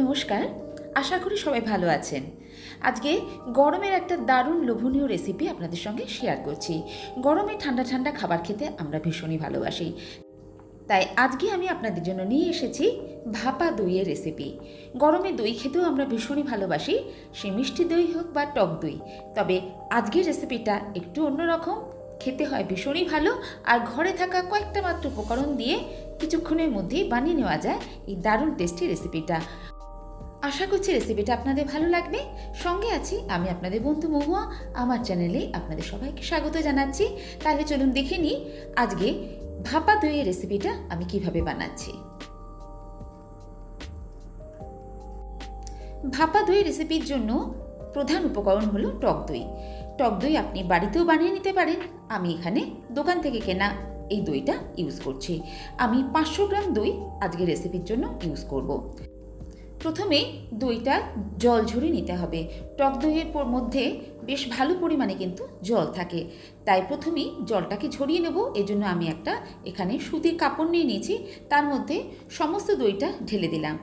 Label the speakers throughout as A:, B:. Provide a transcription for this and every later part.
A: নমস্কার, আশা করি সবাই ভালো আছেন। আজকে গরমের একটা দারুণ লোভনীয় রেসিপি আপনাদের সঙ্গে শেয়ার করছি। গরমে ঠান্ডা ঠান্ডা খাবার খেতে আমরা ভীষণই ভালোবাসি। তাই আজকে আমি আপনাদের জন্য নিয়ে এসেছি ভাপা দইয়ের রেসিপি গরমে দই খেতেও আমরা ভীষণই ভালোবাসি, সে মিষ্টি দই হোক বা টক দই। তবে আজকের রেসিপিটা একটু অন্যরকম, খেতে হয় ভীষণই ভালো, আর ঘরে থাকা কয়েকটা মাত্র উপকরণ দিয়ে কিছুক্ষণের মধ্যেই বানিয়ে নেওয়া যায় এই দারুণ টেস্টি রেসিপিটা আশা করছি রেসিপিটা আপনাদের ভালো লাগবে। সঙ্গে আছি আমি আপনাদের বন্ধু মহুয়া। আমার চ্যানেলে আপনাদের সবাইকে স্বাগত জানাচ্ছি। তাহলে চলুন দেখে নিই আজকে ভাপা দইয়ের রেসিপিটা আমি কীভাবে বানাচ্ছি। ভাপা দই রেসিপির জন্য প্রধান উপকরণ হলো টক দই। টক দই আপনি বাড়িতেও বানিয়ে নিতে পারেন। আমি এখানে দোকান থেকে কেনা এই দইটা ইউজ করছি। আমি পাঁচশো গ্রাম দই আজকের রেসিপির জন্য ইউজ করব। প্রথমে দইটা জল ঝরিয়ে নিতে হবে। টক দইয়ের মধ্যে বেশ ভালো পরিমাণে কিন্তু জল থাকে। তাই প্রথমেই জলটাকে ঝরিয়ে নেব। এজন্য আমি একটা এখানে সুতির কাপড় নিয়ে নিয়েছি। তার মধ্যে সমস্ত দইটা ঢেলে দিলাম।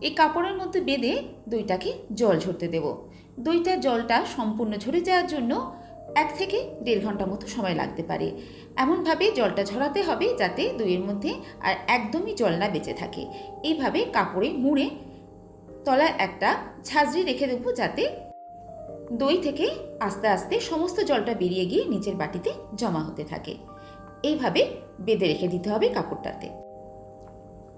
A: এই কাপড়ের মধ্যে বেঁধে দইটাকে জল ঝরতে দেব। দইটা জলটা সম্পূর্ণ ঝরে যাওয়ার জন্য এক থেকে দেড় ঘণ্টা মতো সময় লাগতে পারে। এমনভাবে জলটা ঝরাতে হবে যাতে দইয়ের মধ্যে আর একদমই জল না বেঁচে থাকে। এইভাবে কাপড়ে মুড়ে তলায় একটা ঝাঁঝরি রেখে দেবো যাতে দই থেকে আস্তে আস্তে সমস্ত জলটা বেরিয়ে গিয়ে নিচের বাটিতে জমা হতে থাকে। এইভাবে বেঁধে রেখে দিতে হবে কাপড়টাতে।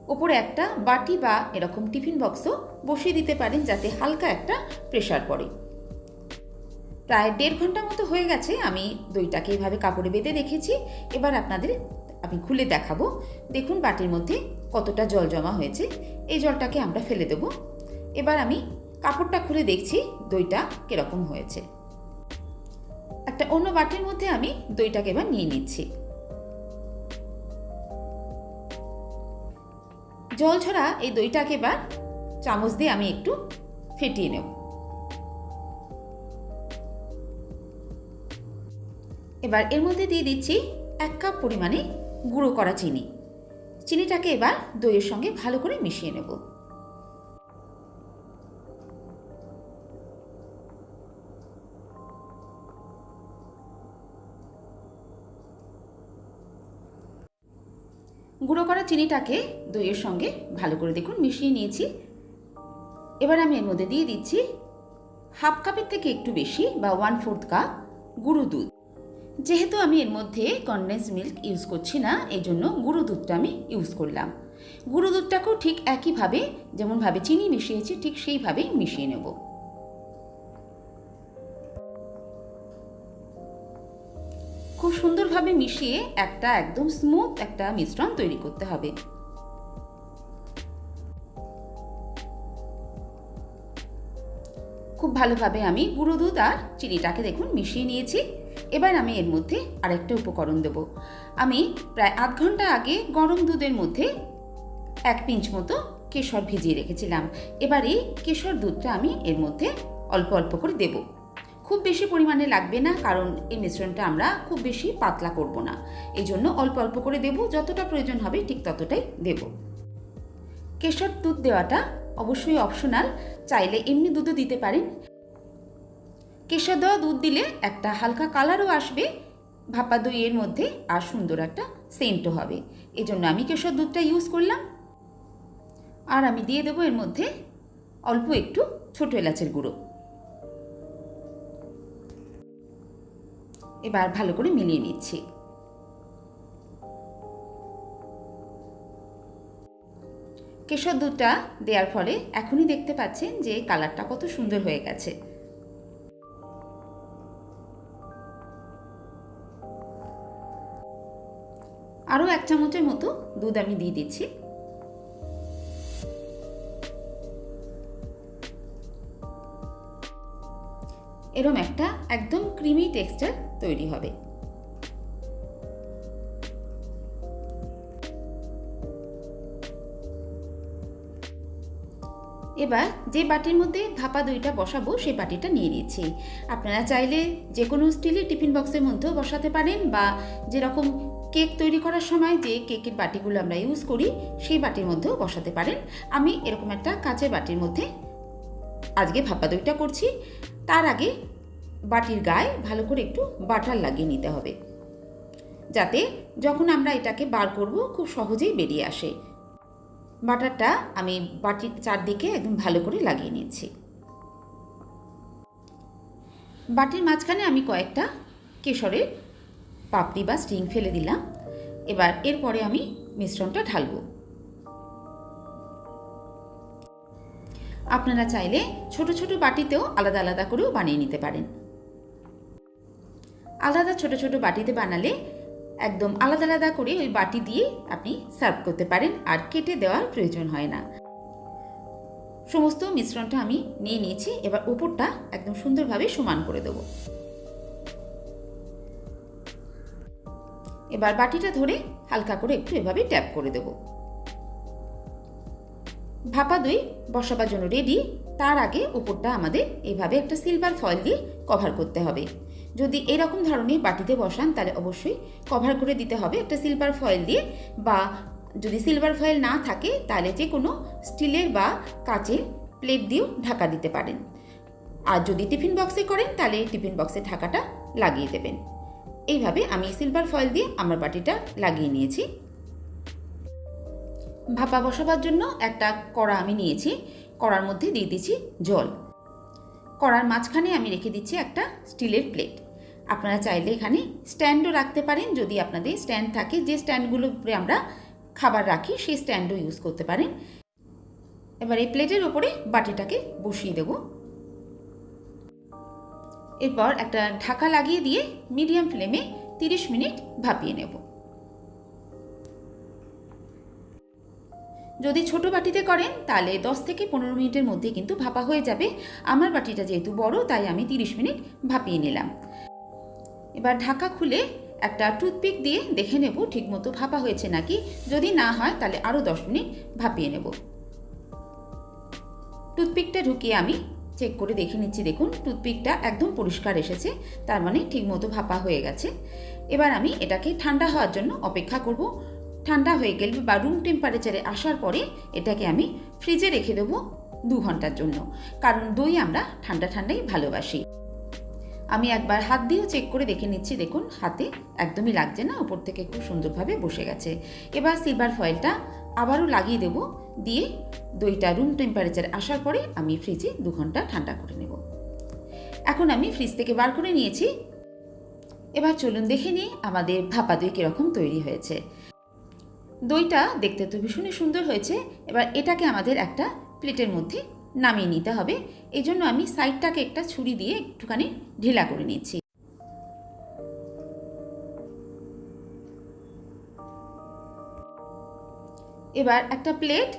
A: ওপরে একটা বাটি বা এরকম টিফিন বক্সও বসিয়ে দিতে পারেন যাতে হালকা একটা প্রেশার পড়ে। প্রায় দেড় ঘণ্টা মতো হয়ে গেছে, আমি দইটাকে এইভাবে কাপড়ে বেঁধে রেখেছি। এবার আপনাদের আমি খুলে দেখাবো। দেখুন বাটির মধ্যে কতটা জল জমা হয়েছে। এই জলটাকে আমরা ফেলে দেব। এবার আমি কাপড়টা খুলে দেখছি দইটা কীরকম হয়েছে। একটা অন্য বাটির মধ্যে আমি দইটাকে এবার নিয়ে নিচ্ছি। জল ছড়া এই দইটাকে এবার চামচ দিয়ে আমি একটু ফেটিয়ে নেব। এবার এর মধ্যে দিয়ে দিচ্ছি এক কাপ পরিমাণে গুঁড়ো করা চিনি। চিনিটাকে এবার দইয়ের সঙ্গে ভালো করে মিশিয়ে নেব। গুঁড়ো করা চিনিটাকে দইয়ের সঙ্গে ভালো করে দেখুন, মিশিয়ে নিয়েছি। এবার আমি এর মধ্যে দিয়ে দিচ্ছি হাফ কাপের থেকে একটু বেশি বা ওয়ান ফোর্থ কাপ গুঁড়ো দুধ। যেহেতু আমি এর মধ্যে কনডেন্স মিল্ক ইউজ করছি না এই জন্য গুঁড়ো দুধটা আমি ইউজ করলাম। গুঁড়ো দুধটাকেও ঠিক একইভাবে, যেমনভাবে চিনি মিশিয়েছি, ঠিক সেইভাবেই মিশিয়ে নেব। সুন্দরভাবে মিশিয়ে একটা একদম স্মুথ একটা মিশ্রণ তৈরি করতে হবে। খুব ভালোভাবে আমি গুঁড়ো দুধ আর চিনিটাকে দেখুন মিশিয়ে নিয়েছি। এবার আমি এর মধ্যে আরেকটা উপকরণ দেব। আমি প্রায় আধ ঘণ্টা আগে গরম দুধের মধ্যে এক পিঞ্চ মতো কেশর ভিজিয়ে রেখেছিলাম। এবার এই কেশর দুধটা আমি এর মধ্যে অল্প অল্প করে দেব। খুব বেশি পরিমাণে লাগবে না, কারণ এই মিশ্রণটা আমরা খুব বেশি পাতলা করব না। এই জন্য অল্প অল্প করে দেব, যতটা প্রয়োজন হবে ঠিক ততটাই দেব। কেশর দুধ দেওয়াটা অবশ্যই অপশনাল চাইলে এমনি দুধও দিতে পারেন। কেশর দেওয়া দুধ দিলে একটা হালকা কালারও আসবে, ভাপা দইয়ের মধ্যে আর সুন্দর একটা সেন্টও হবে। এজন্য আমি কেশর দুধটা ইউজ করলাম। আর আমি দিয়ে দেবো এর মধ্যে অল্প একটু ছোট এলাচের গুঁড়ো। এবার ভালো করে মিলিয়ে নিচ্ছি। কেশর দুধটা দেওয়ার ফলে এখনই দেখতে পাচ্ছেন যে কালারটা কত সুন্দর হয়ে গেছে। আরও এক চামচের মতো দুধ আমি দিয়ে দিচ্ছি। এরম একটা একদম ক্রিমি টেক্সচার তৈরি হবে। এবার যে বাটির মধ্যে ভাপা দইটা বসাবো সেই বাটিটা নিয়ে নিচ্ছি। আপনারা চাইলে যে কোনো স্টিলের টিফিন বক্সের মধ্যেও বসাতে পারেন বা যেরকম কেক তৈরি করার সময় যে কেকের বাটিগুলো আমরা ইউজ করি, সেই বাটির মধ্যেও বসাতে পারেন। আমি এরকম একটা কাঁচের বাটির মধ্যে আজকে ভাপা দইটা করছি। তার আগে বাটির গায়ে ভালো করে একটু বাটার লাগিয়ে নিতে হবে। যাতে যখন আমরা এটাকে বার করব, খুব সহজেই বেরিয়ে আসে। বাটারটা আমি বাটির চারদিকে একদম ভালো করে লাগিয়ে নিচ্ছি। বাটির মাঝখানে আমি কয়েকটা কেশরের পাপড়ি বা স্টিং ফেলে দিলাম। এবার এরপরে আমি মিশ্রণটা ঢালবো। আপনারা চাইলে ছোট ছোট বাটিতেও আলাদা আলাদা করেও বানিয়ে নিতে পারেন। আলাদা ছোট ছোট বাটিতে বানালে একদম আলাদা আলাদা করে ওই বাটি দিয়ে আপনি সার্ভ করতে পারেন আর কেটে দেওয়ার প্রয়োজন হয় না। সমস্ত মিশ্রণটা আমি নিয়ে নিয়েছি, এবার উপরটা একদম সুন্দরভাবে সমান করে দেবো। এবার বাটিটা ধরে হালকা করে একটু এভাবে ট্যাপ করে দেব। ভাপা দই বসাবার জন্য রেডি তার আগে উপরটা আমাদের এইভাবে একটা সিলভার ফয়েল দিয়ে কভার করতে হবে। যদি এরকম ধরনের বাটিতে বসান, তাহলে অবশ্যই কভার করে দিতে হবে একটা সিলভার ফয়েল দিয়ে, বা যদি সিলভার ফয়েল না থাকে, তাহলে যে কোনো স্টিলের বা কাচের প্লেট দিয়েও ঢাকা দিতে পারেন। আর যদি টিফিন বক্সে করেন, তাহলে টিফিন বক্সে ঢাকাটা লাগিয়ে দেবেন। এইভাবে আমি সিলভার ফয়েল দিয়ে আমার বাটিটা লাগিয়ে নিয়েছি। ভাপা বসাবার জন্য একটা কড়া আমি নিয়েছি। কড়ার মধ্যে দিয়ে দিচ্ছি জল। কড়ার মাঝখানে আমি রেখে দিচ্ছি একটা স্টিলের প্লেট। আপনারা চাইলে এখানে স্ট্যান্ডও রাখতে পারেন। যদি আপনাদের স্ট্যান্ড থাকে, যে স্ট্যান্ডগুলোর উপরে আমরা খাবার রাখি, সেই স্ট্যান্ডও ইউজ করতে পারেন। এবার এই প্লেটের ওপরে বাটিটাকে বসিয়ে দেবো। এরপর একটা ঢাকা লাগিয়ে দিয়ে মিডিয়াম ফ্লেমে তিরিশ মিনিট ভাপিয়ে নেব। যদি ছোট বাটিতে করেন, তাহলে দশ থেকে পনেরো মিনিটের মধ্যে কিন্তু ভাপা হয়ে যাবে। আমার বাটিটা যেহেতু বড়, তাই আমি তিরিশ মিনিট ভাপিয়ে নিলাম। এবার ঢাকা খুলে একটা টুথপিক দিয়ে দেখে নেব ঠিকমতো ভাপা হয়েছে নাকি। যদি না হয়, তাহলে আরও দশ মিনিট ভাপিয়ে নেব। টুথপিকটা ঢুকিয়ে আমি চেক করে দেখে নিচ্ছি। দেখুন, টুথপিকটা একদম পরিষ্কার এসেছে, তার মানে ঠিকমতো ভাপা হয়ে গেছে। এবার আমি এটাকে ঠান্ডা হওয়ার জন্য অপেক্ষা করব। ঠান্ডা হয়ে গেলে বা রুম টেম্পারেচারে আসার পরে এটাকে আমি ফ্রিজে রেখে দেবো দু ঘণ্টার জন্য। কারণ দই আমরা ঠান্ডা ঠান্ডাই ভালোবাসি। আমি একবার হাত দিয়েও চেক করে দেখে নিচ্ছি, দেখুন হাতে একদমই লাগছে না উপর থেকে খুব সুন্দরভাবে বসে গেছে। এবার সিলভার ফয়েলটা আবারও লাগিয়ে দেব, দিয়ে দইটা রুম টেম্পারেচারে আসার পরে আমি ফ্রিজে দু ঘণ্টা ঠান্ডা করে নেব। এখন আমি ফ্রিজ থেকে বার করে নিয়েছি। এবার চলুন দেখে নিই আমাদের ভাপা দই কীরকম তৈরি হয়েছে। দইটা দেখতে তো ভীষণই সুন্দর হয়েছে। এবার এটাকে আমাদের একটা প্লেটের মধ্যে নামিয়ে নিতে হবে। এই জন্য আমি সাইডটাকে একটা ছুরি দিয়ে একটুখানি ঢিলা করে নিচ্ছি এবার একটা প্লেট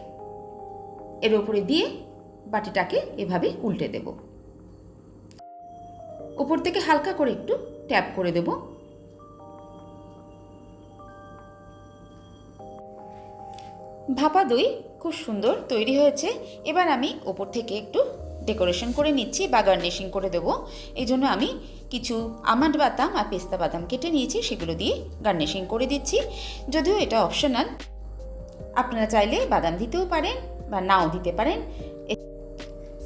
A: এর উপরে দিয়ে বাটিটাকে এভাবে উল্টে দেব। ওপর থেকে হালকা করে একটু ট্যাপ করে দেব। ভাপা দই খুব সুন্দর তৈরি হয়েছে। এবার আমি ওপর থেকে একটু ডেকোরেশন করে নিচ্ছি বা গার্নিশিং করে দেবো। এই জন্য আমি কিছু আমান্ড বাদাম আর পেস্তা বাদাম কেটে নিয়েছি, সেগুলো দিয়ে গার্নিশিং করে দিচ্ছি। যদিও এটা অপশনাল, আপনারা চাইলে বাদাম দিতেও পারেন বা নাও দিতে পারেন।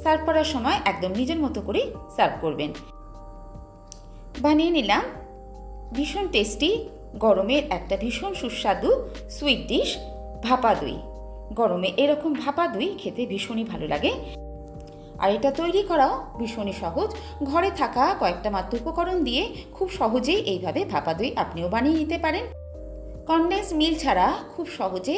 A: সার্ভ করার সময় একদম নিজের মতো করে সার্ভ করবেন। বানিয়ে নিলাম। ভীষণ টেস্টি, গরমের একটা ভীষণ সুস্বাদু সুইট ডিশ। ভাপা দই গরমে এরকম ভাপা দই খেতে ভীষণই ভালো লাগে। আর এটা তৈরি করাও ভীষণই সহজ। ঘরে থাকা কয়েকটা মাত্র উপকরণ দিয়ে খুব সহজেই এইভাবে ভাপা দই আপনিও বানিয়ে নিতে পারেন। কনডেন্স মিল ছাড়া খুব সহজে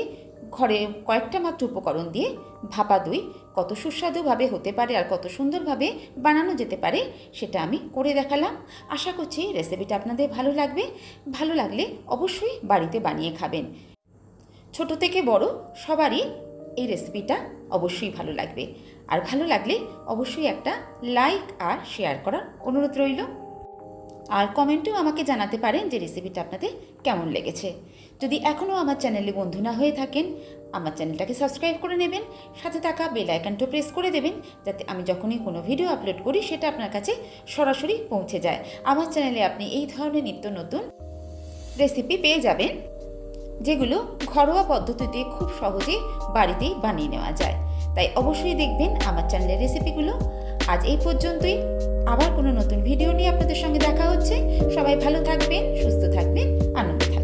A: ঘরে কয়েকটা মাত্র উপকরণ দিয়ে ভাপা দই কত সুস্বাদুভাবে হতে পারে আর কত সুন্দরভাবে বানানো যেতে পারে সেটা আমি করে দেখালাম। আশা করছি রেসিপিটা আপনাদের ভালো লাগবে। ভালো লাগলে অবশ্যই বাড়িতে বানিয়ে খাবেন। ছোট থেকে বড় সবারই এই রেসিপিটা অবশ্যই ভালো লাগবে। আর ভালো লাগলে অবশ্যই একটা লাইক আর শেয়ার করার অনুরোধ রইল। আর কমেন্টেও আমাকে জানাতে পারেন যে রেসিপিটা আপনাদের কেমন লেগেছে। যদি এখনও আমার চ্যানেলে বন্ধু না হয়ে থাকেন, আমার চ্যানেলটাকে সাবস্ক্রাইব করে নেবেন, সাথে থাকা বেল আইকনটা প্রেস করে দেবেন, যাতে আমি যখনই কোনো ভিডিও আপলোড করি, সেটা আপনার কাছে সরাসরি পৌঁছে যায়। আমার চ্যানেলে আপনি এই ধরনের নিত্য নতুন রেসিপি পেয়ে যাবেন। যেগুলো ঘরোয়া পদ্ধতিতে খুব সহজে বাড়িতেই বানিয়ে নেওয়া যায়। তাই অবশ্যই দেখবেন আমার চ্যানেলের রেসিপিগুলো আজ এই পর্যন্তই। আবার কোনো নতুন ভিডিও নিয়ে আপনাদের সঙ্গে দেখা হচ্ছে। সবাই ভালো থাকবেন, সুস্থ থাকবেন, আনন্দ থাকবেন।